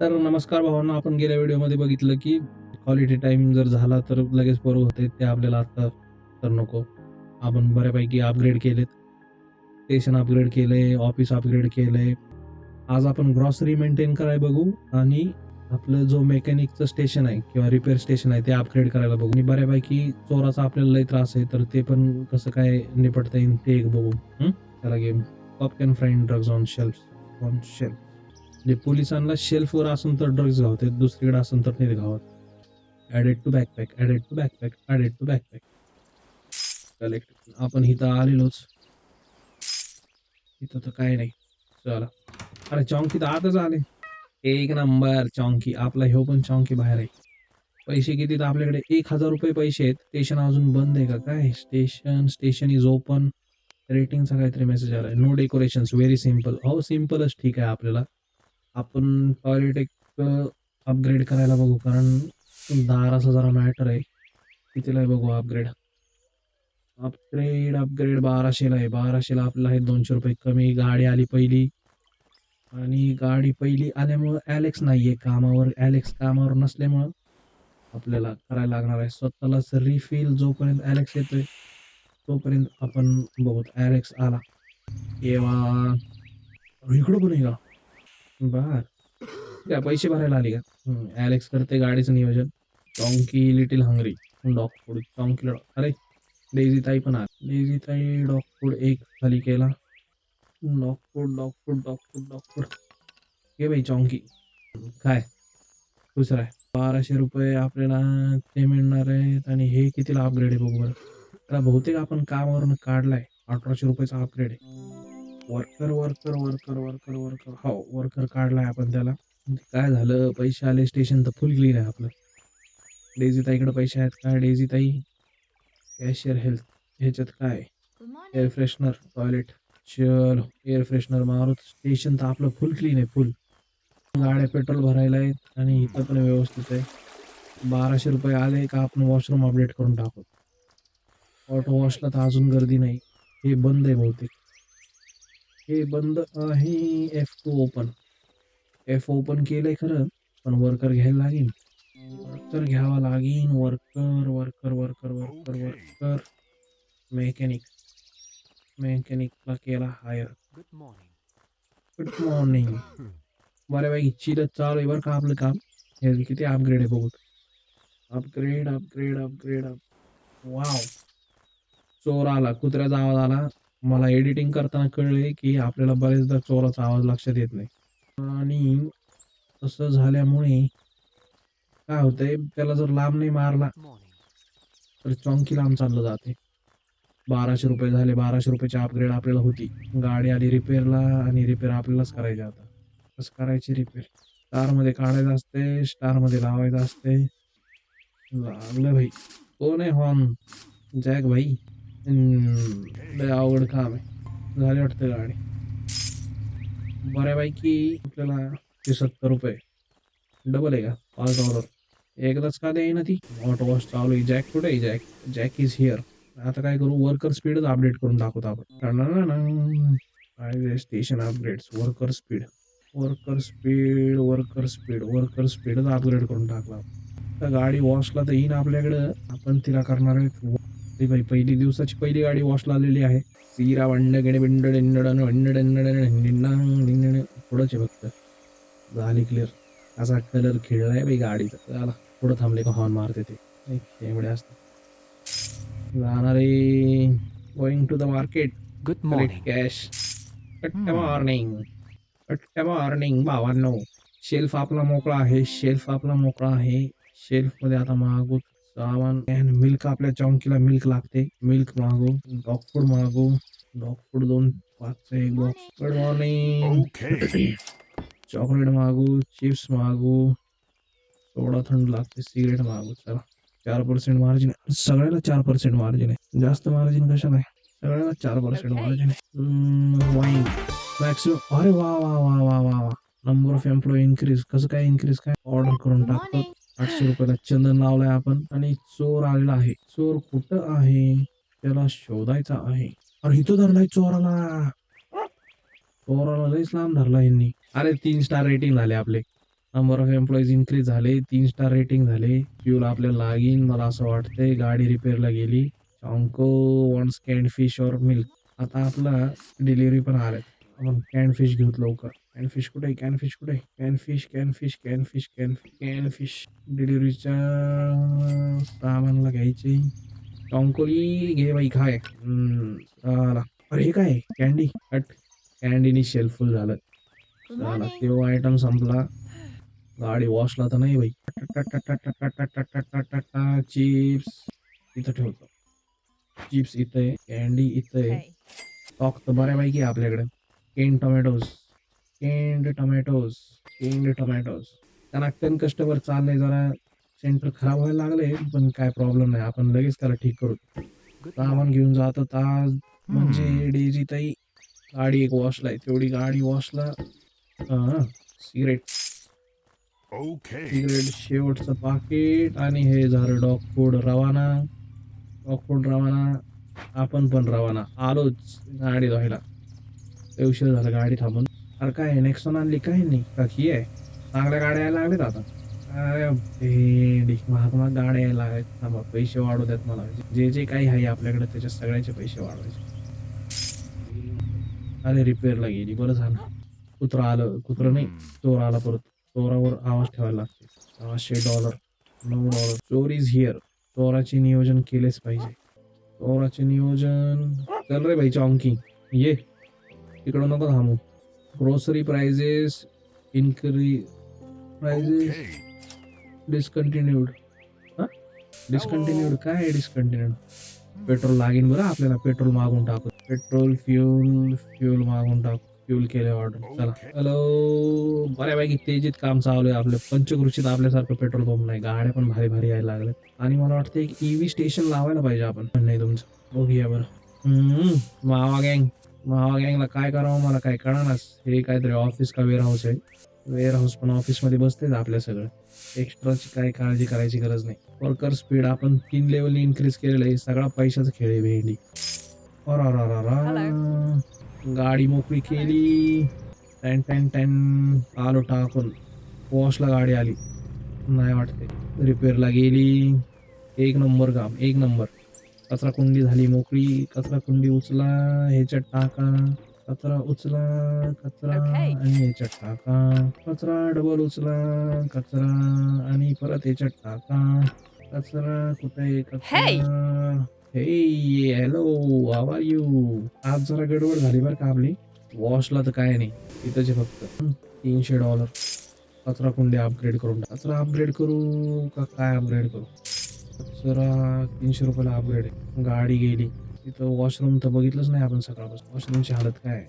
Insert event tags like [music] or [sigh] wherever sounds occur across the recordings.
तर नमस्कार भावांना आपण गेल्या व्हिडिओमध्ये बघितलं की क्वालिटी टाईम जर झाला तर लगेच बरोबर होते ते आपल्याला आता तर नको. आपण बऱ्यापैकी अपग्रेड केलेत. स्टेशन अपग्रेड केले ऑफिस अपग्रेड केले आज आपण ग्रॉसरी मेंटेन कराय बघू आणि आपलं जो मेकॅनिकचं स्टेशन आहे किंवा रिपेअर स्टेशन आहे ते अपग्रेड करायला बघू. आणि बऱ्यापैकी चोराचा आपल्याला लई त्रास आहे तर ते पण कसं काय निपटता येईल ते एक बघू. त्याला game cop can फ्राईन drugs on shelf on shelf म्हणजे पोलिसांना शेल्फवर असून तर ड्रग्ज गावते दुसरीकडे असून तर नाही गावत. Added to backpack added to backpack added to backpack collect आपण इथं आलेलोच. इथं तर काय नाही. चला. अरे चौंकी तर आताच आले. एक नंबर चौंकी आपला ह्यो पण चौंकी बाहेर आहे. पैसे किती तर आपल्याकडे? एक हजार रुपये पैसे आहेत. स्टेशन अजून बंद आहे का? काय? स्टेशन स्टेशन इज ओपन रेटिंगचा काहीतरी मेसेज आला आहे नो डेकोरेशन्स व्हेरी सिंपल हो सिम्पलच ठीक आहे आपल्याला. आपण टॉयलेट एक अपग्रेड करायला बघू. कारण दाराचा जरा मॅटर आहे. कितीला आहे बघू अपग्रेड अपग्रेड अपग्रेड बाराशेला आहे. बाराशेला आपल्याला आहे दोनशे रुपये कमी. गाडी आली पहिली. आणि गाडी पहिली आल्यामुळं ॲलेक्स नाही आहे कामावर. ॲलेक्स कामावर नसल्यामुळं आपल्याला करायला लागणार आहे. स्वतःलाच रिफिल जोपर्यंत ॲलेक्स येतोय तोपर्यंत आपण बघू. ॲलेक्स आला. एवा इकडं पण आहे का? बर. काय [coughs] पैसे भरायला आले का? ॲलेक्स करते गाडीचं नियोजन. Chonky little hungry dog food Chonky अरे डेझी ताई पण आली. डेझी ताई डॉग फूड एक खाली केला. Dog food dog food dog food dog food घे बाई चॉंकी काय? दुसरा आहे. बाराशे रुपये आपल्याला ते मिळणार आहेत आणि हे कितीला अपग्रेड आहे बघू बरं. बहुतेक आपण कामावरून काढलाय. अठराशे रुपयाचा अपग्रेड आहे. Worker worker worker worker worker हो वर्कर काढलाय आपण त्याला. काय झालं? पैसे आले स्टेशन तर फुल क्लीन आहे आपलं. डेझी ताईकडे पैसे आहेत काय डेझी ताई कॅशियर हेल्थ ह्याच्यात काय. एअर फ्रेशनर टॉयलेट चलो एअर फ्रेशनर मारुत. स्टेशन तर आपलं फुल क्लीन आहे फुल गाड्या पेट्रोल भरायला आहेत आणि इथं पण व्यवस्थित आहे. बाराशे रुपये आले का आपण वॉशरूम अपडेट करून टाकू. ऑटो वॉशला तर अजून गर्दी नाही. हे बंद आहे बहुतेक. हे बंद आहे F two open F open केलंय खरं पण वर्कर घ्यायला लागेल. वर्कर घ्यावा लागेल. Worker worker worker worker worker mechanic मेकॅनिकला केला हायर. गुड मॉर्निंग बऱ्यापैकी चिरत चालू आहे बरं का आपलं काम? हे किती अपग्रेड आहे बघू अपग्रेड अपग्रेड अपग्रेड वाव चोर आला कुत्र्याचा आवाज़ आला. मला एडिटिंग करताना कळले की आपल्याला बरेचदा चोराचा आवाज लक्षात येत नाही. आणि तसं झाल्यामुळे काय होतंय त्याला जर लांब नाही मारला तर चौंकी लांब चाललं जाते बाराशे रुपये झाले बाराशे रुपयाची अपग्रेड आपल्याला होती. गाडी आली रिपेअरला आणि रिपेअर आपल्यालाच करायची आता. कसं करायची रिपेअर स्टारमध्ये काढायचं असते स्टारमध्ये लावायचं असते लागलं भाई. कोण आहे हॉर्न जॅक भाई. लय अवघड काम आहे. झाले वाटतं गाडी बऱ्यापैकी आपल्याला ते सत्तर रुपये. डबल आहे का? पाच डॉलर एकदाच का देईना ती? वॉट वॉश चालू आहे? जॅक कुठे आहे? जॅक जॅक इज हिअर आता काय करू? वर्कर स्पीडच अपडेट करून दाखवतो आपण. Station upgrades worker speed worker speed worker speed worker स्पीडच upgrade करून टाकला तर गाडी वॉशला तर येईन आपल्याकडं. आपण तिला करणार आहे ती बाई पहिली दिवसाची पहिली गाडी वॉशला आलेली आहे सीरा वंड गेणे बिंड डिंडडन वंड डिंडडन डिंडांग डिंडण थोडंच आहे फक्त झाली क्लिअर असा कलर खेळलाय बाई गाडीचा त्याला थोडं थांबले का हॉर्न मारते ते त्यामुळे असतं जाणारे going to the market collect morning. Cash कट्ट Hmm. मॉर्निंग कट्ट मॉर्निंग भावांनो शेल्फ आपला मोकळा आहे शेल्फ आपला मोकळा आहे शेल्फमध्ये आता मागू सामान मिल्क आपल्या चौंकीला मिल्क लागते. मिल्क [coughs] मागू डॉग फूड मागू डॉग फूड दोन पाचचा एक बॉक्स गुड मॉर्निंग. चॉकलेट मागू चिप्स मागू सोडा थंड लागते सिगरेट मागू. चला चार पर्सेंट मार्जिन सगळ्याला चार पर्सेंट मार्जिन आहे. जास्त मार्जिन कशाला आहे? सगळ्याला चार पर्सेंट. मार्जिन आहे. वाईन मॅक्सिमम अरे वा वा वा वा वा वा. नंबर ऑफ एम्प्लॉई इन्क्रीज कसं काय इन्क्रीज काय? ऑर्डर करून टाकतो. आठशे रुपयाला चंदन लावलाय आपण. आणि चोर आलेला आहे. चोर कुठं आहे? त्याला शोधायचा आहे. अरे इथं धरलाय चोराला. चोराला लईच लांब धरला यांनी. अरे तीन स्टार रेटिंग झाले आपले. नंबर ऑफ एम्प्लॉईज इन्क्रीज झाले. तीन स्टार रेटिंग झाले. फ्यूल आपल्याला लागीन मला असं वाटतंय गाडी रिपेअरला गेली. चॉंको वॉन्स कॅन्ड फिश और मिल्क आता आपला डिलिव्हरी पण आलाय. आपण कॅन फ़िश घेऊत लवकर कॅन फ़िश कुठे कॅन फ़िश कुठे? Can fish can fish can fish can can fish डिलिव्हरीच्या सामानला घ्यायचे टॉंकोली घे बाई चला अरे हे काय कॅन्डी हट कॅन्डीनी शेल्फ फुल झालं morning. तो आयटम संपला गाडी वॉशला तर नाही बाई चिप्स इथं ठेवतो चिप्स इथं आहे कॅन्डी इथं आहे. स्टॉक तर बऱ्यापैकी आपल्याकडे can tomatoes canned tomatoes canned tomatoes कारण कस्टमर चाललंय जरा सेंटर खराब व्हायला लागले पण काय प्रॉब्लेम नाही. आपण लगेच त्याला ठीक करू. सामान घेऊन जातो ताज म्हणजे डेजी ताई गाडी एक वॉशला आहे. तेवढी गाडी वॉशला सिगरेट Okay. सिगरेट शेवटचं पाकिट आणि हे झालं डॉग फूड रवाना. डॉग फूड रवाना. आपण पण रवाना. आलोच. गाडी धुवायला. उशीर झाला गाडी थांबून. अरे काय नेक्सॉन आणली काय नाही? का ही आहे. चांगल्या गाड्या यायला लागल्यात आता. अरे महात्मा महाग महाग गाड्या यायला लागल्यात. थांबा पैसे वाढू द्यात मला. जे जे काही आहे आपल्याकडे त्याच्या सगळ्याचे पैसे वाढवायचे. अरे रिपेअरला गेली. बरं झालं. कुत्रा आलं कुत्रं नाही चोर आला परत. चोरावर आवाज ठेवायला लागते सहाशे डॉलर नऊ डॉलर चोर इज हिअर चोराचे नियोजन केलेच पाहिजे. चोराचे नियोजन. चल रे भाई चॉंकी ये. तिकडं नको थांबू. Grocery prices increase prices. Discontinued हा? डिस्कंटिन्यूड काय आहे डिस्कंटिन्यूड पेट्रोल लागेल बरं आपल्याला पेट्रोल मागून टाकू पेट्रोल फ्यूल फ्यूल मागून टाकू फ्यूल केले ऑर्डर चला. हॅलो बऱ्यापैकी तेजीत काम चालू आहे आपलं. पंचकृषीत आपल्यासारखं पेट्रोल पंप नाही. गाड्या पण भारी भारी यायला लागल्या आणि मला वाटतं एक ईव्ही स्टेशन लावायला पाहिजे आपण. नाही तुमचं. बघूया बरं. मावा गँग मावा गँगला काय करावं मला काय कळणार हे काहीतरी ऑफिस का वेअर हाऊस आहे. वेअर हाऊस पण ऑफिसमध्ये बसतेच आपल्या सगळं. एक्स्ट्राची काय काळजी करायची गरज नाही. वर्कर स्पीड आपण तीन लेवलनी इन्क्रीज केलेलं आहे. सगळा पैशाचा खेळ आहे भेंडी. गाडी मोकळी केली. टॅन टॅन टॅन. आलो टाकून. वॉशला गाडी आली. नाही वाटते. रिपेअरला गेली. एक नंबर काम. एक नंबर. कचरा कुंडी झाली मोकळी कचरा कुंडी उचला ह्याच्यात टाका कचरा उचला कचरा. आणि ह्याच्यात टाका. कचरा डबल उचला कचरा आणि परत ह्याच्यात टाका. कचरा कुठे. कचरा हे हॅलो हाव आर यू आज जरा गडबड झाली बरं का आपली. वॉशला तर काय नाही आहे फक्त. तीनशे डॉलर कचरा कुंडी अपग्रेड करून. कचरा अपग्रेड करू का काय अपग्रेड करू? जरा तीनशे रुपयाला अपग्रेड आहे. गाडी गेली. तिथं वॉशरूम तर बघितलंच नाही आपण सकाळपासून. वॉशरूमची हालत काय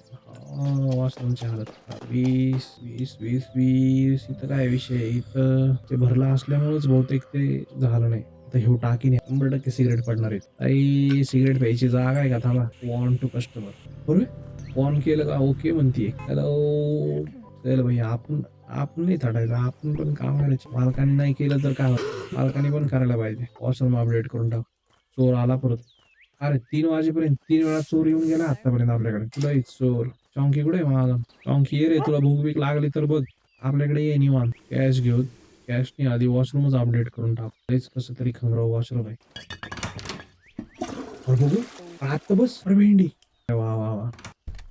वॉशरूमची हालत. वीस वीस वीस वीस. इथं काय विषय? इथं ते भरला असल्यामुळेच बहुतेक ते झालं नाही. आता हे नाही शंभर टक्के सिगरेट पडणार आहेत. काही सिगरेट प्यायची जागा आहे का? थांबा. वॉन टू कस्टमर बरोबर? ऑन केलं का? ओके म्हणतीये. हॅलो चल भाई आपण आपण नाही थाटायचं आपण पण काम करायचं. पालकांनी नाही केलं तर काय पालकांनी पण करायला पाहिजे. वॉशरूम अपडेट करून टाक. चोर आला परत. अरे तीन वाजेपर्यंत तीन वेळा चोर येऊन गेला आतापर्यंत आपल्याकडे. तुला चोर? चौंकी कुठे माझा चौंकी ये रे तुला भूक बीक लागली तर बघ. आपल्याकडे ये निवान कॅश घेऊ कॅश नाही आधी वॉशरूमच अपडेट करून टाक. तेच कसं तरी खंगराव वॉशरूम आहे. बघू. आता बस. अरे भेंडी. वा वा वा.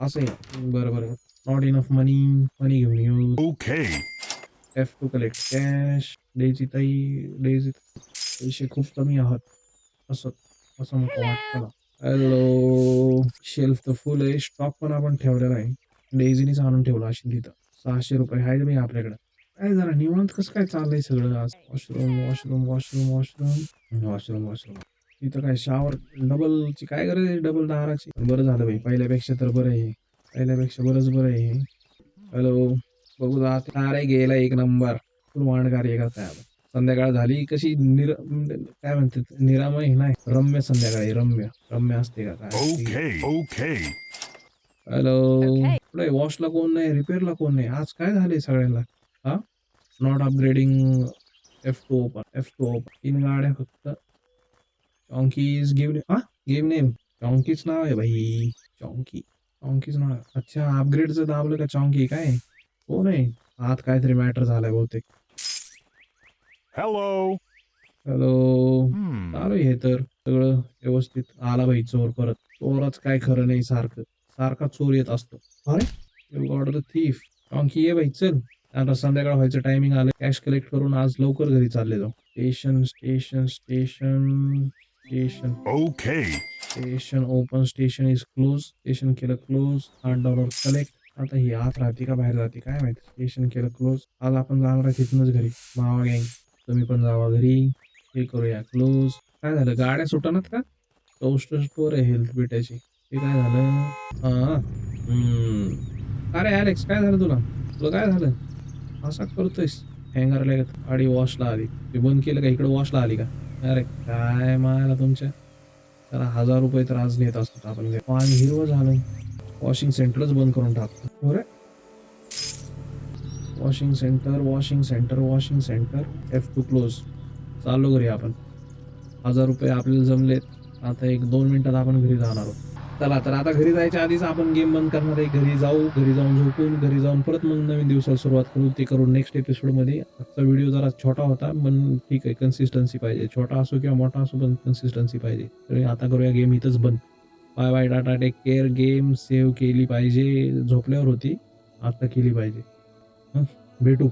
असं आहे. बरं बरं. नॉट इनफ मनी मनी घेऊन येऊ Okay. F two collect cash Daisy ताई डेजी पैसे खूप कमी आहात. असं असं मला वाटतं हॅलो शेल्फ तर फुल आहे. स्टॉक पण आपण ठेवलेला आहे. डेझीनीच आणून ठेवला असेल तिथं. सहाशे रुपये आहे मी आपल्याकडे. काय जरा निवांत कसं काय चाललंय सगळं आज? Washroom washroom washroom washroom washroom washroom तिथं काय शावर डबलची काय गरज आहे? डबल दाराची? बरं झालं भाई पहिल्यापेक्षा तर बरं आहे. पहिल्यापेक्षा बरंच बरं आहे हॅलो बघू जात गेला एक नंबर फुल कार्य करताय आपण संध्याकाळ झाली. कशी निर काय निरामय नाही. रम्य संध्याकाळी. रम्य. रम्य असते का? काय. Okay. हॅलो वॉशला कोण नाही? रिपेअरला कोण नाही? आज काय झाले सगळ्यांना? हा? Not upgrading F two open F two open तीन गाड्या फक्त. चॉंकीज गिव्ह हा? गिव्ह नेम चॉंकीच नाव आहे भाई. चॉंकी चॉंकीच नाव आहे. अच्छा अपग्रेडचं दाबलं का चॉंकी काय? हो नाही. आत काहीतरी मॅटर झालाय बहुतेक. Hello. Hello Hmm. चालू हे तर. सगळं व्यवस्थित. आला भाई चोर परत. चोराच काय खरं नाही सारखं. सारखा चोर येत असतो. अरे गॉड द थीफ आणखी ये भाई चल. आता संध्याकाळ व्हायचं टायमिंग आलं. कॅश कलेक्ट करून आज लवकर घरी चालले जाऊ. Station station station station Okay. Station open station is close station केलं क्लोज आठ डॉलर कलेक्ट आता ही आत राहते का बाहेर जाते? काय माहिती? स्टेशन केलं क्लोज आज आपण जाणार आहे तिथूनच घरी. मावा गँग तुम्ही पण जावा घरी. हे करूया क्लोज काय झालं? गाड्या सुटणार का? टोस्ट स्टोर आहे हेल्थ भेटायची. हे काय झालं? हा. हम्म. अरे ॲलेक्स काय झालं तुला? तुला काय झालं? असा करतोयस. हँगरला गाडी वॉशला आली. ते बंद केलं का? इकडे वॉशला आली का? अरे काय मायला तुमच्या? तर हजार रुपये त्रास घेत नेत असतात आपण. घरी. पाणी हिरवं झालं वॉशिंग सेंटरच बंद करून टाकतो. बरे washing centre washing centre washing centre F two close चाललो घरी आपण. हजार रुपये आपल्याला जमलेत. आता एक दोन मिनिटात आपण घरी जाणार आहोत. चला तर आता घरी जायच्या आधीच आपण गेम बंद करणार आहे. घरी जाऊ घरी जाऊन झोपून घरी जाऊन परत मग नवीन दिवसाला सुरुवात करू. ते करू नेक्स्ट एपिसोडमध्ये आजचा व्हिडिओ जरा छोटा होता पण ठीक आहे कन्सिस्टन्सी पाहिजे. छोटा असो किंवा मोठा असो पण कन्सिस्टन्सी पाहिजे. तर आता करूया गेम इथंच बंद. Bye bye tata take care game save केली पाहिजे. झोपल्यावर होती. आता केली पाहिजे. हं? भेटू.